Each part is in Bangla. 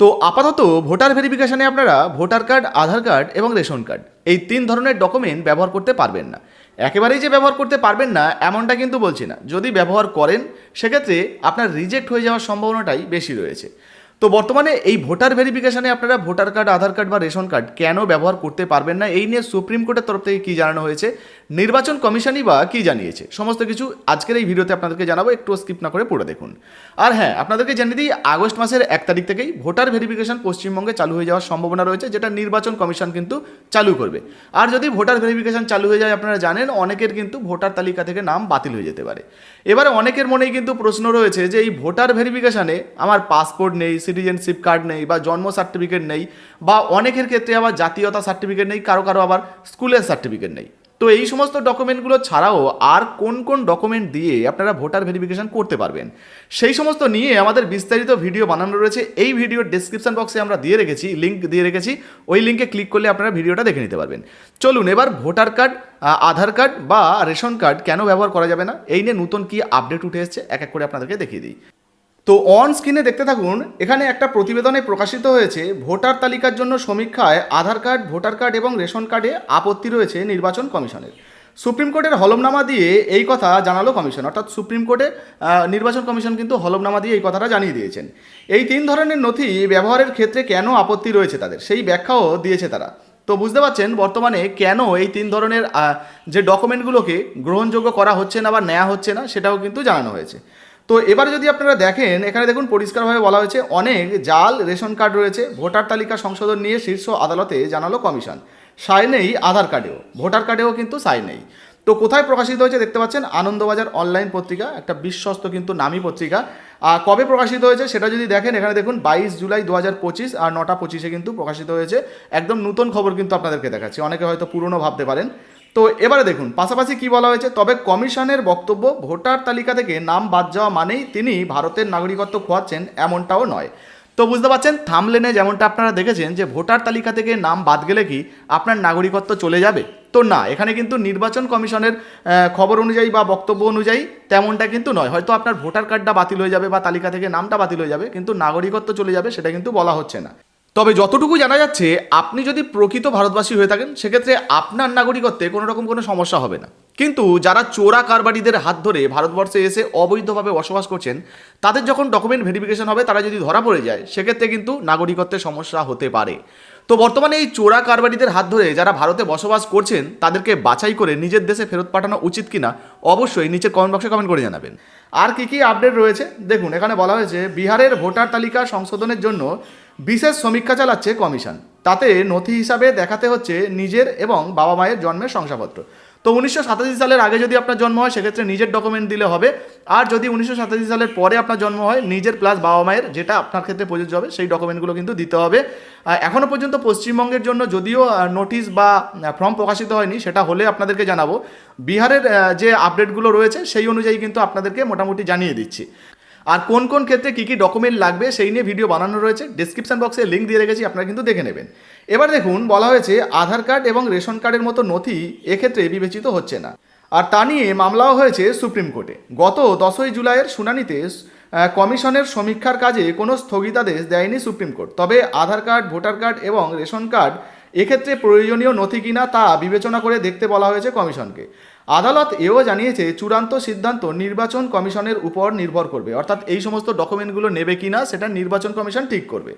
তো আপাতত ভোটার ভেরিফিকেশানে আপনারা ভোটার কার্ড, আধার কার্ড এবং রেশন কার্ড এই তিন ধরনের ডকুমেন্ট ব্যবহার করতে পারবেন না। একেবারেই যে ব্যবহার করতে পারবেন না, এমনটা কিন্তু বলছি না। যদি ব্যবহার করেন, সেক্ষেত্রে আপনার রিজেক্ট হয়ে যাওয়ার সম্ভাবনাটাই বেশি রয়েছে। তো বর্তমানে এই ভোটার ভেরিফিকেশনে আপনারা ভোটার কার্ড আধার কার্ড বা রেশন কার্ড কেন ব্যবহার করতে পারবেন না? এই নিয়ে সুপ্রিম কোর্টের তরফ থেকে কী জানানো হয়েছে? নির্বাচন কমিশনই বা কী জানিয়েছে? সমস্ত কিছু আজকের এই ভিডিওতে আপনাদেরকে জানাব, একটু স্কিপ না করে পড়ে দেখুন। আর হ্যাঁ আপনাদেরকে জানিয়ে দিই, আগস্ট মাসের এক তারিখ থেকেই ভোটার ভেরিফিকেশন পশ্চিমবঙ্গে চালু হয়ে যাওয়ার সম্ভাবনা রয়েছে, যেটা নির্বাচন কমিশন কিন্তু চালু করবে। আর যদি ভোটার ভেরিফিকেশন চালু হয়ে যায়, আপনারা জানেন, অনেকের কিন্তু ভোটার তালিকা থেকে নাম বাতিল হয়ে যেতে পারে। এবারে অনেকের মনেই কিন্তু প্রশ্ন রয়েছে যে, এই ভোটার ভেরিফিকেশনে আমার পাসপোর্ট নেই সিটিজেনশিপ কার্ড নেই বা জন্ম সার্টিফিকেট নেই বা অনেকের ক্ষেত্রে আবার জাতীয়তা সার্টিফিকেট নেই, কারও কারও আবার স্কুলের সার্টিফিকেট নেই। তো এই সমস্ত ডকুমেন্টগুলো ছাড়াও আর কোন কোন ডকুমেন্ট দিয়ে আপনারা ভোটার ভেরিফিকেশন করতে পারবেন? সেই সমস্ত নিয়ে আমাদের বিস্তারিত ভিডিও বানানো রয়েছে। এই ভিডিওর ডেসক্রিপশন বক্সে আমরা দিয়ে রেখেছি লিঙ্ক দিয়ে রেখেছি। ওই লিঙ্কে ক্লিক করলে আপনারা ভিডিওটা দেখে নিতে পারবেন। চলুন এবার ভোটার কার্ড আধার কার্ড বা রেশন কার্ড কেন ব্যবহার করা যাবে না? এই নিয়ে নতুন কি আপডেট উঠে এসছে, এক এক করে আপনাদেরকে দেখিয়ে দিই। তো অন স্ক্রিনে দেখতে থাকুন, এখানে একটা প্রতিবেদনে প্রকাশিত হয়েছে, ভোটার তালিকার জন্য সমীক্ষায় আধার কার্ড, ভোটার কার্ড এবং রেশন কার্ডে আপত্তি রয়েছে নির্বাচন কমিশনের। সুপ্রিম কোর্টের হলমনামা দিয়ে এই কথা জানালো কমিশন। অর্থাৎ সুপ্রিম কোর্টে নির্বাচন কমিশন কিন্তু হলমনামা দিয়ে এই কথাটা জানিয়ে দিয়েছেন। এই তিন ধরনের নথি ব্যবহারের ক্ষেত্রে কেন আপত্তি রয়েছে তাদের? সেই ব্যাখ্যাও দিয়েছে তারা। তো বুঝতে পারছেন, বর্তমানে কেন এই তিন ধরনের যে ডকুমেন্টগুলোকে গ্রহণযোগ্য করা হচ্ছে না বা নেওয়া হচ্ছে না, সেটাও কিন্তু জানানো হয়েছে। তো এবারে যদি আপনারা দেখেন, এখানে দেখুন পরিষ্কারভাবে বলা হয়েছে, অনেক জাল, রেশন কার্ড রয়েছে, ভোটার তালিকা সংশোধন নিয়ে শীর্ষ আদালতে জানালো কমিশন। সাই নেই আধার কার্ডেও, ভোটার কার্ডেও কিন্তু সাই নেই। তো কোথায় প্রকাশিত হয়েছে দেখতে পাচ্ছেন, আনন্দবাজার অনলাইন পত্রিকা, একটা বিশ্বস্ত কিন্তু নামী পত্রিকা। আর কবে প্রকাশিত হয়েছে সেটা যদি দেখেন, এখানে দেখুন বাইশ জুলাই দু হাজার পঁচিশ আর নটা পঁচিশে কিন্তু প্রকাশিত হয়েছে। একদম নতুন খবর কিন্তু আপনাদেরকে দেখাচ্ছি, অনেকে হয়তো পুরনো ভাবতে পারেন। তো এবারে দেখুন, পাশাপাশি কি বলা হয়েছে? তবে কমিশনের বক্তব্য ভোটার তালিকা থেকে নাম বাদ যাওয়া মানেই তিনি ভারতের নাগরিকত্ব খোয়াচ্ছেন এমনটাও নয়। তো বুঝতে পারছেন, থামলেনে যেমনটা আপনারা দেখেছেন যে ভোটার তালিকা থেকে নাম বাদ গেলে কি আপনার নাগরিকত্ব চলে যাবে? তো না, এখানে কিন্তু নির্বাচন কমিশনের খবর অনুযায়ী বা বক্তব্য অনুযায়ী তেমনটা কিন্তু নয়। হয়তো আপনার ভোটার কার্ডটা বাতিল হয়ে যাবে বা তালিকা থেকে নামটা বাতিল হয়ে যাবে, কিন্তু নাগরিকত্ব চলে যাবে সেটা কিন্তু বলা হচ্ছে না। তবে যতটুকু জানা যাচ্ছে, আপনি যদি প্রকৃত ভারতবাসী হয়ে থাকেন, সেক্ষেত্রে আপনার নাগরিকত্বে কোনো রকম কোনো সমস্যা হবে না। কিন্তু যারা চোরা কারবারিদের হাত ধরে ভারতবর্ষে এসে অবৈধভাবে বসবাস করছেন, তাদের যখন ডকুমেন্ট ভেরিফিকেশন হবে, তারা যদি ধরা পড়ে যায়, সেক্ষেত্রে কিন্তু নাগরিকত্বের সমস্যা হতে পারে। তো বর্তমানে এই চোরা কারবারিদের হাত ধরে যারা ভারতে বসবাস করছেন, তাদেরকে বাছাই করে নিজের দেশে ফেরত পাঠানো উচিত কিনা, অবশ্যই নিচের কমেন্ট বক্সে কমেন্ট করে জানাবেন। আর কি কি আপডেট রয়েছে? দেখুন, এখানে বলা হয়েছে, বিহারের ভোটার তালিকা সংশোধনের জন্য বিশেষ সমীক্ষা চালাচ্ছে কমিশন। তাতে নথি হিসাবে দেখাতে হচ্ছে নিজের এবং বাবা মায়ের জন্মের শংসাপত্র। তো উনিশশো সাতাশি সালের আগে যদি আপনার জন্ম হয়, সেক্ষেত্রে নিজের ডকুমেন্ট দিলে হবে। আর যদি উনিশশো সাতাশি সালের পরে আপনার জন্ম হয়, নিজের প্লাস বাবা মায়ের যেটা আপনার ক্ষেত্রে প্রযোজ্য হবে, সেই ডকুমেন্টগুলো কিন্তু দিতে হবে। এখনও পর্যন্ত পশ্চিমবঙ্গের জন্য যদিও নোটিশ বা ফর্ম প্রকাশিত হয়নি, সেটা হলে আপনাদেরকে জানাব। বিহারের যে আপডেটগুলো রয়েছে, সেই অনুযায়ী কিন্তু আপনাদেরকে মোটামুটি জানিয়ে দিচ্ছি। আর কোন কোন ক্ষেত্রে কী কী ডকুমেন্ট লাগবে সেই নিয়ে ভিডিও বানানো রয়েছে ডিসক্রিপশন বক্সে লিঙ্ক দিয়ে রেখেছি, আপনারা কিন্তু দেখে নেবেন। এবার দেখুন, বলা হয়েছে, আধার কার্ড এবং রেশন কার্ডের মতো নথি এক্ষেত্রে বিবেচিত হচ্ছে না। আর তা নিয়ে মামলাও হয়েছে সুপ্রিম কোর্টে। গত দশই জুলাইয়ের শুনানিতে কমিশনের সমীক্ষার কাজে কোনো স্থগিতাদেশ দেয়নি সুপ্রিম কোর্ট। তবে আধার কার্ড ভোটার কার্ড এবং রেশন কার্ড এক্ষেত্রে প্রয়োজনীয় নথি কিনা তা বিবেচনা করে দেখতে বলা হয়েছে কমিশনকে। আদালত এও জানিয়েছে, চূড়ান্ত সিদ্ধান্ত নির্বাচন কমিশনের উপর নির্ভর করবে। অর্থাৎ এই সমস্ত ডকুমেন্টগুলো নেবে কি না সেটা নির্বাচন কমিশন ঠিক করবে।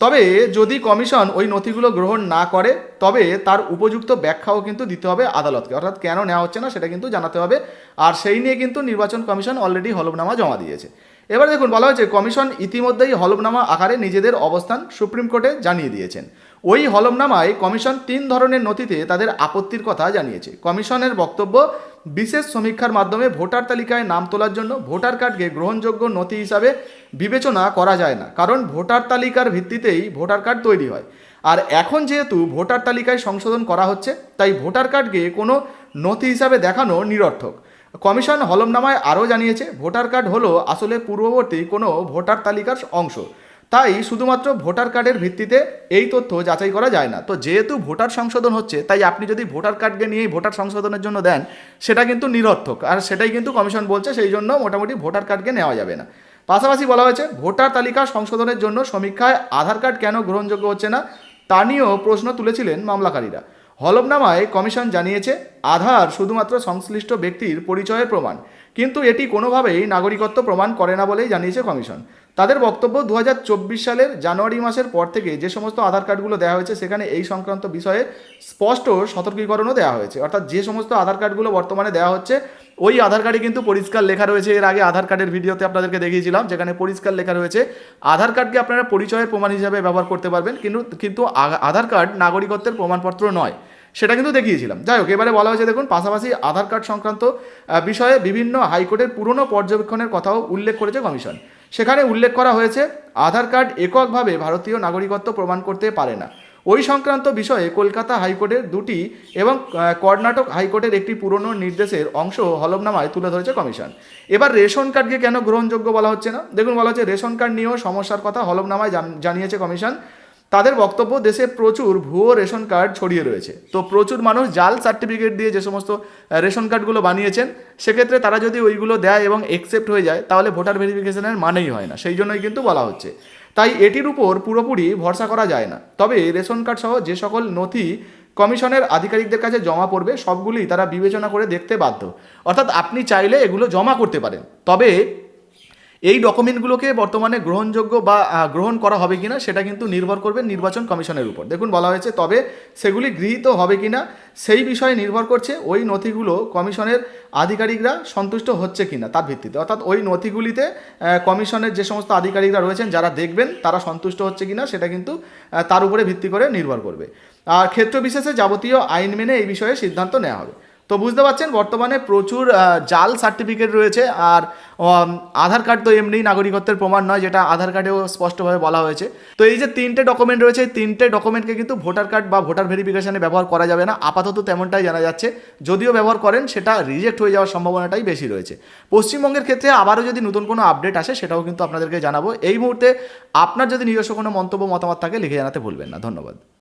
তবে যদি কমিশন ওই নথিগুলো গ্রহণ না করে, তবে তার উপযুক্ত ব্যাখ্যাও কিন্তু দিতে হবে আদালতকে। অর্থাৎ কেন নেওয়া হচ্ছে না, সেটা কিন্তু জানাতে হবে। আর সেই নিয়ে কিন্তু নির্বাচন কমিশন অলরেডি হলফনামা জমা দিয়েছে। এবার দেখুন, বলা হয়েছে কমিশন ইতিমধ্যেই হলফনামা আকারে নিজেদের অবস্থান সুপ্রিম কোর্টে জানিয়ে দিয়েছেন। ওই হলফনামায় কমিশন তিন ধরনের নথিতে তাদের আপত্তির কথা জানিয়েছে। কমিশনের বক্তব্য, বিশেষ সমীক্ষার মাধ্যমে ভোটার তালিকায় নাম তোলার জন্য ভোটার কার্ডকে গ্রহণযোগ্য নথি হিসাবে বিবেচনা করা যায় না, কারণ ভোটার তালিকার ভিত্তিতেই ভোটার কার্ড তৈরি হয়। আর এখন যেহেতু ভোটার তালিকায় সংশোধন করা হচ্ছে, তাই ভোটার কার্ডকে কোনো নথি হিসাবে দেখানো নিরর্থক। কমিশন হলমনামায় আরও জানিয়েছে, ভোটার কার্ড হলো আসলে পূর্ববর্তী কোনো ভোটার তালিকার অংশ। তাই শুধুমাত্র ভোটার কার্ডের ভিত্তিতে এই তথ্য যাচাই করা যায় না। তো যেহেতু ভোটার সংশোধন হচ্ছে, তাই আপনি যদি ভোটার কার্ডকে নিয়েই ভোটার সংশোধনের জন্য দেন, সেটা কিন্তু নিরর্থক। আর সেটাই কিন্তু কমিশন বলছে, সেই জন্য মোটামুটি ভোটার কার্ডকে নেওয়া যাবে না। পাশাপাশি বলা হয়েছে, ভোটার তালিকা সংশোধনের জন্য সমীক্ষায় আধার কার্ড কেন গ্রহণযোগ্য হচ্ছে না, তা নিয়েও প্রশ্ন তুলেছিলেন মামলাকারীরা। হলফনামায় কমিশন জানিয়েছে, আধার শুধুমাত্র সংশ্লিষ্ট ব্যক্তির পরিচয়ের প্রমাণ, কিন্তু এটি কোনোভাবেই নাগরিকত্ব প্রমাণ করে না বলেই জানিয়েছে কমিশন। তাদের বক্তব্য দু হাজার চব্বিশ সালের জানুয়ারি মাসের পর থেকে যে সমস্ত আধার কার্ডগুলো দেওয়া হয়েছে, সেখানে এই সংক্রান্ত বিষয়ে স্পষ্ট সতর্কীকরণও দেওয়া হয়েছে। অর্থাৎ যে সমস্ত আধার কার্ডগুলো বর্তমানে দেওয়া হচ্ছে, ওই আধার কার্ডে কিন্তু পরিষ্কার লেখা রয়েছে। এর আগে আধার কার্ডের ভিডিওতে আপনাদেরকে দেখিয়েছিলাম, যেখানে পরিষ্কার লেখা রয়েছে, আধার কার্ডকে আপনারা পরিচয়ের প্রমাণ হিসাবে ব্যবহার করতে পারবেন, কিন্তু কিন্তু আধার কার্ড নাগরিকত্বের প্রমাণপত্র নয়। সেটা কিন্তু দেখিয়েছিলাম। যাই হোক, এবারে বলা হয়েছে, দেখুন, পাশাপাশি আধার কার্ড সংক্রান্ত বিষয়ে বিভিন্ন হাইকোর্টের পুরনো পর্যবেক্ষণের কথাও উল্লেখ করেছে কমিশন। সেখানে উল্লেখ করা হয়েছে, আধার কার্ড এককভাবে ভারতীয় নাগরিকত্ব প্রমাণ করতে পারে না। ওই সংক্রান্ত বিষয়ে কলকাতা হাইকোর্টের দুটি এবং কর্ণাটক হাইকোর্টের একটি পুরনো নির্দেশের অংশ হলফনামায় তুলে ধরেছে কমিশন। এবার রেশন কার্ডকে কেন গ্রহণযোগ্য বলা হচ্ছে না? দেখুন, বলা হচ্ছে রেশন কার্ড নিয়েও সমস্যার কথা হলফনামায় জান- জানিয়েছে কমিশন। তাদের বক্তব্য, দেশে প্রচুর ভুয়ো রেশন কার্ড ছড়িয়ে রয়েছে। তো প্রচুর মানুষ জাল, সার্টিফিকেট দিয়ে যে সমস্ত রেশন কার্ডগুলো বানিয়েছেন, সেক্ষেত্রে তারা যদি ওইগুলো দেয় এবং একসেপ্ট হয়ে যায়, তাহলে ভোটার ভেরিফিকেশনের মানেই হয় না। সেই জন্যই কিন্তু বলা হচ্ছে। তাই এটির উপর পুরোপুরি ভরসা করা যায় না। তবে রেশন কার্ড সহ যে সকল নথি কমিশনের আধিকারিকদের কাছে জমা পড়বে সবগুলি তারা বিবেচনা করে দেখতে বাধ্য। অর্থাৎ আপনি চাইলে এগুলো জমা করতে পারেন। তবে এই ডকুমেন্টগুলোকে বর্তমানে গ্রহণযোগ্য বা গ্রহণ করা হবে কিনা সেটা কিন্তু নির্ভর করবে নির্বাচন কমিশনের উপর। দেখুন, বলা হয়েছে, তবে সেগুলি গৃহীত হবে কিনা সেই বিষয়ে নির্ভর করছে ওই নথিগুলো কমিশনের আধিকারিকরা সন্তুষ্ট হচ্ছে কিনা তার ভিত্তিতে। অর্থাৎ ওই নথিগুলিতে কমিশনের যে সমস্ত আধিকারিকরা রয়েছেন, যারা দেখবেন তারা সন্তুষ্ট হচ্ছে কিনা সেটা কিন্তু তার উপরে ভিত্তি করে নির্ভর করবে। আর ক্ষেত্র বিশেষে যাবতীয় আইন মেনে এই বিষয়ে সিদ্ধান্ত নেওয়া হবে। তো বুঝতে পারছেন, বর্তমানে প্রচুর জাল সার্টিফিকেট রয়েছে আর আধার কার্ড তো এমনি নাগরিকত্বের প্রমাণ নয়, যেটা আধার কার্ডেও স্পষ্টভাবে বলা হয়েছে। তো এই যে তিনটে ডকুমেন্ট রয়েছে, এই তিনটে ডকুমেন্টকে কিন্তু ভোটার কার্ড বা ভোটার ভেরিফিকেশানে ব্যবহার করা যাবে না। আপাতত তেমনটাই জানা যাচ্ছে। যদিও ব্যবহার করেন, সেটা রিজেক্ট হয়ে যাওয়ার সম্ভাবনাটাই বেশি রয়েছে। পশ্চিমবঙ্গের ক্ষেত্রে আবারও যদি নতুন কোনো আপডেট আসে, সেটাও কিন্তু আপনাদেরকে জানাব। এই মুহূর্তে আপনার যদি নিজস্ব কোনো মন্তব্য, মতামত থাকে, লিখে জানাতে ভুলবেন না। ধন্যবাদ।